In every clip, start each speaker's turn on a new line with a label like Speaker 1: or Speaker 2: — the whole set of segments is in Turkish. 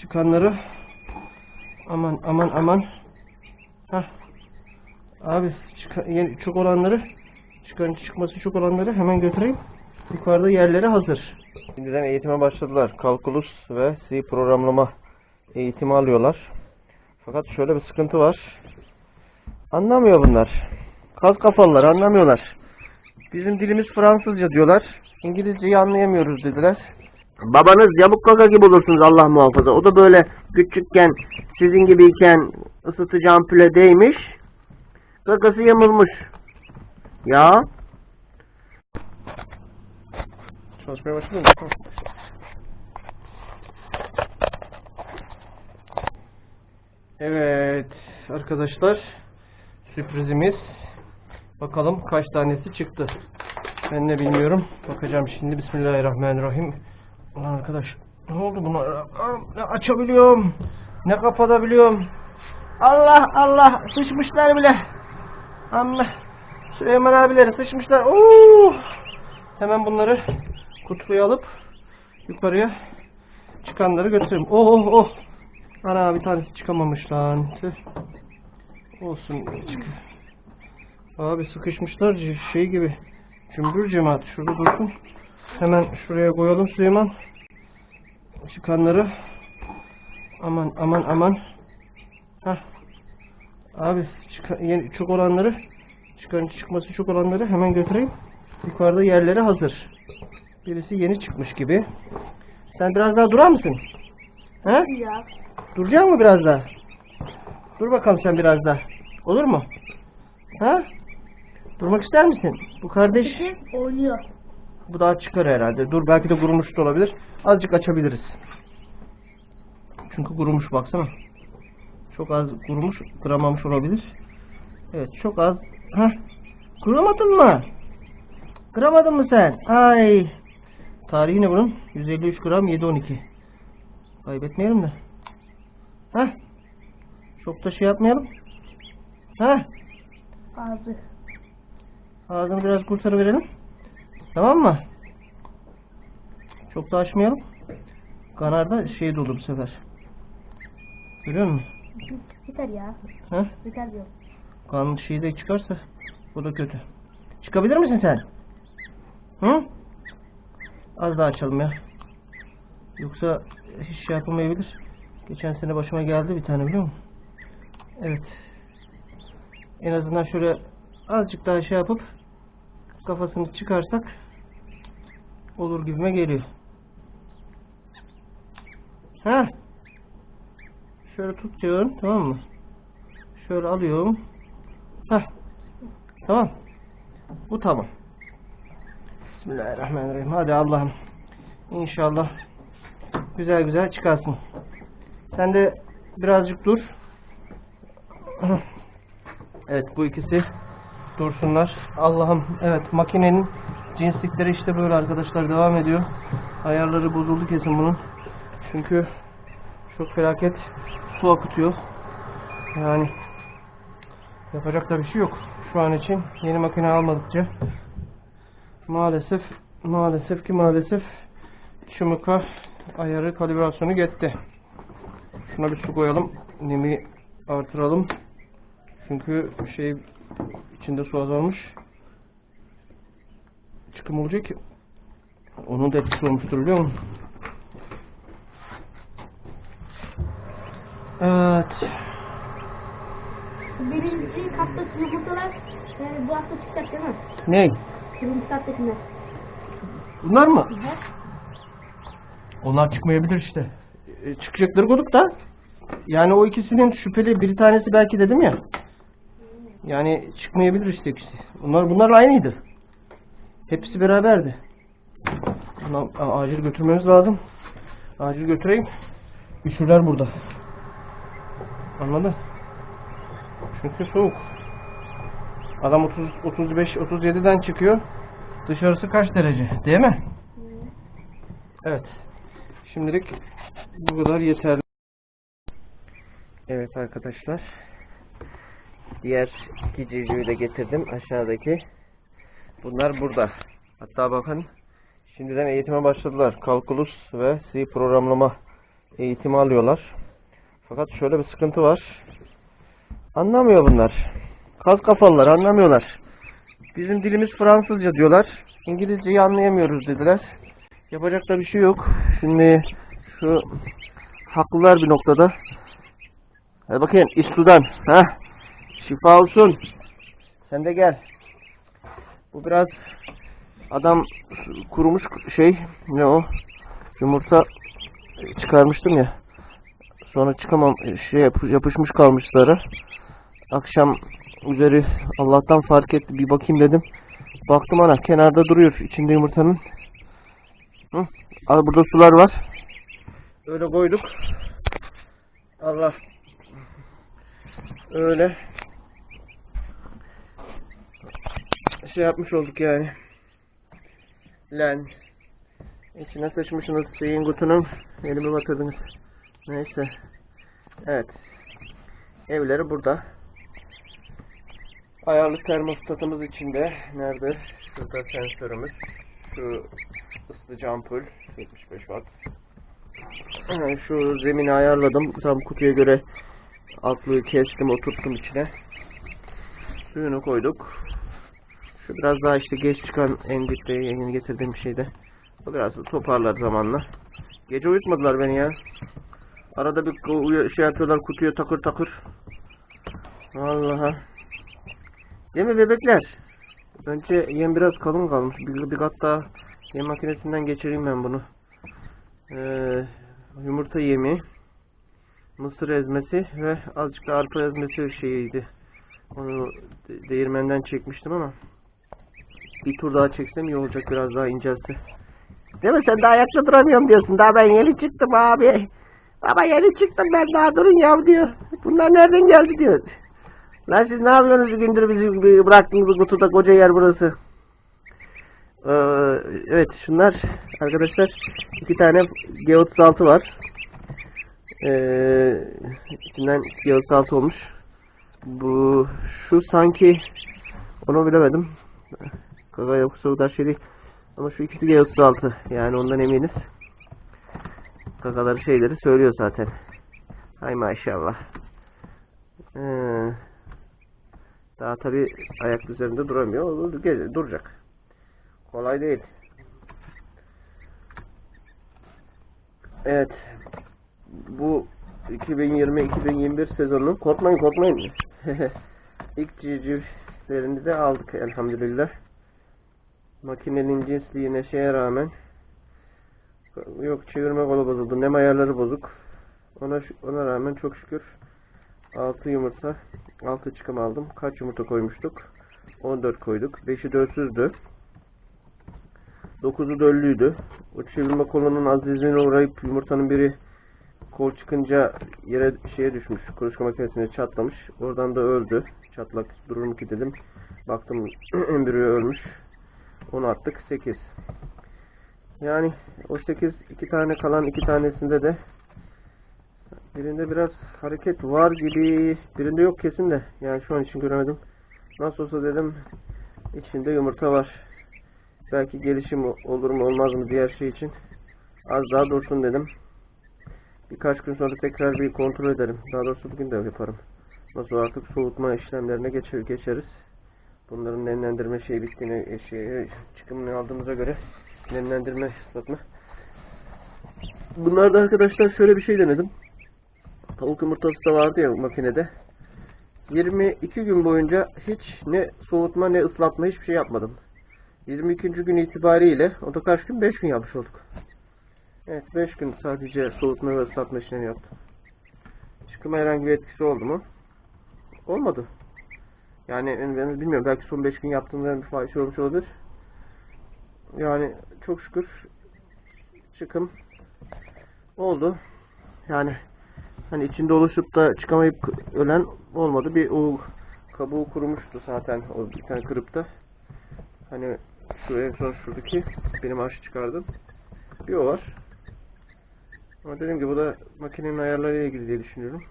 Speaker 1: çıkanları aman aman aman Hah. Abi çok olanları çıkan çıkması çok olanları hemen götüreyim. Yukarıda yerleri hazır. Şimdiden eğitime başladılar. Kalkulus ve C programlama eğitimi alıyorlar. Fakat şöyle bir sıkıntı var. Anlamıyor bunlar. Kaz kafalılar anlamıyorlar. Bizim dilimiz Fransızca diyorlar. İngilizceyi anlayamıyoruz dediler. Babanız yamuk kaka gibi olursunuz Allah muhafaza. O da böyle küçükken sizin gibiyken ısıtıcı ampule değmiş. Kakası yamulmuş. Ya. Çalışmaya başladın mı? Evet arkadaşlar sürprizimiz bakalım kaç tanesi çıktı. Ben de bilmiyorum. Bakacağım şimdi. Bismillahirrahmanirrahim. Ulan arkadaş ne oldu buna? Ne açabiliyorum. Ne kapatabiliyorum. Allah Allah sıçmışlar bile. Allah. Süleyman abileri sıçmışlar. Oo! Hemen bunları kutuya alıp yukarıya çıkanları götüreyim. Oh oh oh. Ana bir tanesi çıkamamış lan. Tüh. Olsun. Çık. Abi sıkışmışlar şey gibi. Cümbür cemaat. Şurada dursun. Hemen şuraya koyalım Süleyman. Çıkanları. Aman aman aman. Hah. Abi yeni, çok olanları çıkan çıkması çok olanları hemen götüreyim. Yukarıda yerleri hazır. Birisi yeni çıkmış gibi. Sen biraz daha durar mısın? He?
Speaker 2: Ya.
Speaker 1: Duracak mı biraz daha? Dur bakalım sen biraz daha. Olur mu? Ha? Durmak ister misin? Bu kardeş
Speaker 2: oynuyor.
Speaker 1: Bu daha çıkar herhalde. Dur belki de kurumuş da olabilir. Azıcık açabiliriz. Çünkü kurumuş baksana. Çok az kurumuş, kıramamış olabilir. Evet çok az. Ha? Kıramadın mı? Kıramadın mı sen? Ay. Tarihi ne bunun? 153 gram 712. Kaybetmeyelim de. Ha? Çok da şey yapmayalım. Ha?
Speaker 2: Ağzı.
Speaker 1: Ağzını biraz kurtarıverelim. Tamam mı? Çok da açmayalım. Kanarda şey dolu bu sefer. Görüyor musun?
Speaker 2: Yeter ya.
Speaker 1: Ha?
Speaker 2: Yeter diyor.
Speaker 1: Kan şeyi de çıkarsa bu da kötü. Çıkabilir misin sen? Hı? Az daha açalım ya. Yoksa hiç şey yapamayabilir. Geçen sene başıma geldi bir tane biliyor musun? Evet. En azından şöyle azıcık daha şey yapıp kafasını çıkarsak olur gibime geliyor. Ha? Şöyle tutuyorum tamam mı? Şöyle alıyorum. Heh. Tamam. Bu tamam. Bismillahirrahmanirrahim. Hadi Allah'ım. İnşallah güzel güzel çıkarsın. Sen de birazcık dur. Evet bu ikisi dursunlar. Allah'ım evet makinenin cinslikleri işte böyle arkadaşlar devam ediyor. Ayarları bozuldu kesin bunun. Çünkü çok felaket su akıtıyor. Yani Yapacak da bir şey yok. Şu an için yeni makine almadıkça maalesef maalesef ki maalesef çımıka ayarı kalibrasyonu gitti. Şuna bir su koyalım. Nemi artıralım. Çünkü şey içinde su azalmış. Çıkım olacak ki onun da etkisi olmuştur biliyor musun? Evet.
Speaker 2: Birinci katta yumurtalar yani bu hafta çıkacak değil mi?
Speaker 1: Ne?
Speaker 2: Birinci kattakiler.
Speaker 1: Bunlar mı?
Speaker 2: Hı.
Speaker 1: Onlar çıkmayabilir işte. E, çıkacakları koduk da. Yani o ikisinin şüpheli bir tanesi belki dedim ya. Yani çıkmayabilir işte ikisi. Bunlar bunlarla aynıydı. Hepsi beraberdi. Bunlar, a- acil götürmemiz lazım. Acil götüreyim. Üşürler burada. Anladın? Çünkü soğuk. Adam 30 35 37'den çıkıyor. Dışarısı kaç derece? Değil mi? Evet. Şimdilik bu kadar yeterli. Evet arkadaşlar. Diğer iki civcivi de getirdim aşağıdaki. Bunlar burada. Hatta bakın şimdiden eğitime başladılar. Kalkulus ve C programlama eğitimi alıyorlar. Fakat şöyle bir sıkıntı var. Anlamıyor bunlar. Kaz kafalılar anlamıyorlar. Bizim dilimiz Fransızca diyorlar. İngilizceyi anlayamıyoruz dediler. Yapacak da bir şey yok. Şimdi şu haklılar bir noktada. Hadi bakayım İstudan. Ha? Şifa olsun. Sen de gel. Bu biraz adam kurumuş şey ne o? Yumurta çıkarmıştım ya. Sonra çıkamam şey yap- yapışmış kalmışlara. Akşam üzeri Allah'tan fark etti bir bakayım dedim. Baktım ana kenarda duruyor içinde yumurtanın. Hı? Burada sular var. Öyle koyduk. Allah. Öyle. Şey yapmış olduk yani. Lan. İçine sıçmışsınız şeyin kutunun. Elimi batırdınız. Neyse. Evet. Evleri burada. Ayarlı termostatımız içinde. Nerede? Şurada sensörümüz. Şu ısıtıcı ampul. 75 watt. Şu zemini ayarladım. Tam kutuya göre altlığı kestim, oturttum içine. Suyunu koyduk. Şu biraz daha işte geç çıkan en dipte yeni getirdiğim şeyde. O biraz toparlar zamanla. Gece uyutmadılar beni ya. Arada bir şey yapıyorlar kutuya takır takır. Vallahi. Değil mi bebekler? Önce yem biraz kalın kalmış. Bir, bir kat daha yem makinesinden geçireyim ben bunu. Ee, yumurta yemi, mısır ezmesi ve azıcık da arpa ezmesi şeyiydi. Onu de- değirmenden çekmiştim ama bir tur daha çeksem iyi olacak biraz daha incelse. Değil mi? Sen daha ayakta duramıyorum diyorsun. Daha ben yeni çıktım abi. Baba yeni çıktım ben daha durun ya diyor. Bunlar nereden geldi diyor. Lan siz ne yapıyorsunuz gündür bizi bıraktınız bu kutuda koca yer burası. Ee, evet şunlar arkadaşlar iki tane G36 var. Ee, içinden G36 olmuş. Bu şu sanki onu bilemedim. Kaka yoksa şey değil. Ama şu ikisi G36 yani ondan eminiz. Kakaları şeyleri söylüyor zaten. Hay maşallah. Ee, daha tabi ayak üzerinde duramıyor. Duracak. Kolay değil. Evet. Bu 2020-2021 sezonunun korkmayın korkmayın. İlk civcivlerini de aldık elhamdülillah. Makinenin cinsliğine şeye rağmen yok çevirme kolu bozuldu. Nem ayarları bozuk. Ona ona rağmen çok şükür 6 yumurta 6 çıkım aldım. Kaç yumurta koymuştuk? 14 koyduk. 5'i dölsüzdü. 9'u döllüydü. O çevirme kolunun azizliğine uğrayıp yumurtanın biri kol çıkınca yere şeye düşmüş. Kuluçka makinesine çatlamış. Oradan da öldü. Çatlak durur mu ki dedim. Baktım embriyo ölmüş. Onu attık. 8. Yani o 8 iki tane kalan iki tanesinde de birinde biraz hareket var gibi. Birinde yok kesin de. Yani şu an için göremedim. Nasıl olsa dedim içinde yumurta var. Belki gelişim olur mu olmaz mı diğer şey için. Az daha dursun dedim. Birkaç gün sonra tekrar bir kontrol ederim. Daha doğrusu bugün de yaparım. Nasıl artık soğutma işlemlerine geçer, geçeriz. Bunların nemlendirme şeyi bittiğine, şey, çıkımını aldığımıza göre nemlendirme ıslatma. Bunlarda arkadaşlar şöyle bir şey denedim. Tavuk yumurtası da vardı ya makinede. 22 gün boyunca hiç ne soğutma ne ıslatma hiçbir şey yapmadım. 22. gün itibariyle o da kaç gün? 5 gün yapmış olduk. Evet 5 gün sadece soğutma ve ıslatma işlemi yaptım. Çıkıma herhangi bir etkisi oldu mu? Olmadı. Yani bilmiyorum belki son 5 gün yaptığımda bir şey olmuş olabilir. Yani çok şükür çıkım oldu. Yani hani içinde oluşup da çıkamayıp ölen olmadı. Bir o kabuğu kurumuştu zaten o bir tane kırıpta. Hani şu en son şuradaki benim aşı çıkardım. Bir o var. Ama dediğim gibi bu da makinenin ayarlarıyla ilgili diye düşünüyorum.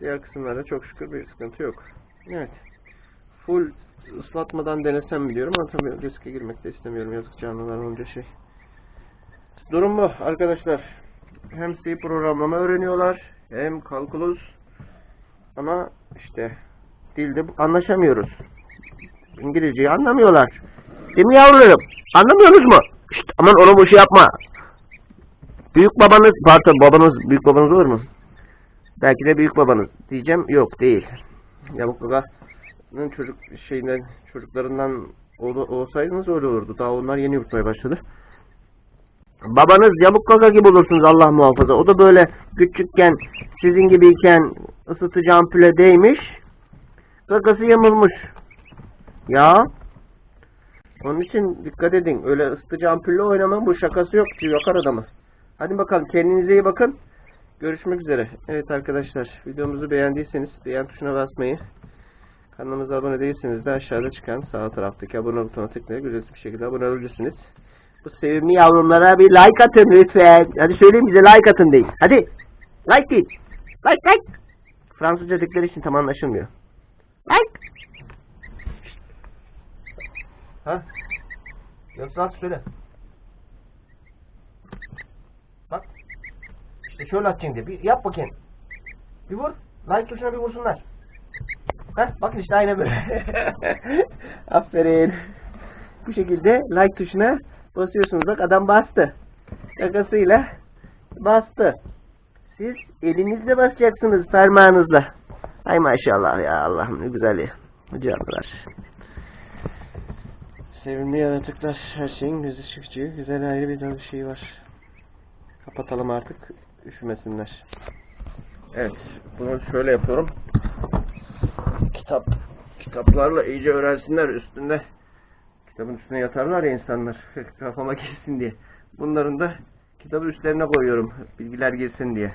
Speaker 1: Diğer kısımlarda çok şükür bir sıkıntı yok. Evet. Full ıslatmadan denesem mi diyorum ama tabii riske girmek de istemiyorum. Yazık canlılar olunca şey. Durum bu arkadaşlar. hem C programlama öğreniyorlar hem kalkulus ama işte dilde anlaşamıyoruz. İngilizceyi anlamıyorlar. Değil mi yavrularım? Anlamıyorsunuz mu? İşte aman onu bu şey yapma. Büyük babanız, pardon babanız, büyük babanız olur mu? Belki de büyük babanız diyeceğim. Yok değil. Yavuk çocuk şeyinden, çocuklarından ol, olsaydınız öyle olurdu. Daha onlar yeni yutmaya başladı. Babanız yamuk kaka gibi olursunuz Allah muhafaza. O da böyle küçükken sizin gibiyken ısıtıcı ampule değmiş. Kakası yamulmuş. Ya. Onun için dikkat edin. Öyle ısıtıcı ampulle oynamanın bu şakası yok. Yakar adamı. Hadi bakalım kendinize iyi bakın. Görüşmek üzere. Evet arkadaşlar videomuzu beğendiyseniz beğen tuşuna basmayı kanalımıza abone değilseniz de aşağıda çıkan sağ taraftaki abone butonuna tıklayarak ücretsiz bir şekilde abone olabilirsiniz. Bu sevimli yavrumlara bir like atın lütfen. Hadi söyleyin bize like atın deyin. Hadi. Like deyin. Like like. Fransızca dedikleri için tam anlaşılmıyor. Like. Ha? Yoksa söyle. Bak. İşte şöyle atacaksın diye. Bir yap bakayım. Bir vur. Like tuşuna bir vursunlar. Heh, bakın işte aynı böyle. Aferin. Bu şekilde like tuşuna basıyorsunuz. Bak adam bastı. Şakasıyla bastı. Siz elinizle basacaksınız parmağınızla. Ay maşallah ya Allah'ım ne güzel canlılar. Sevimli yaratıklar her şeyin gözü çıkıcı. Güzel ayrı bir bir şey var. Kapatalım artık üşümesinler. Evet bunu şöyle yapıyorum. Kitap kitaplarla iyice öğrensinler üstünde. Kitabın üstüne yatarlar ya insanlar kafama girsin diye. Bunların da kitabı üstlerine koyuyorum bilgiler girsin diye.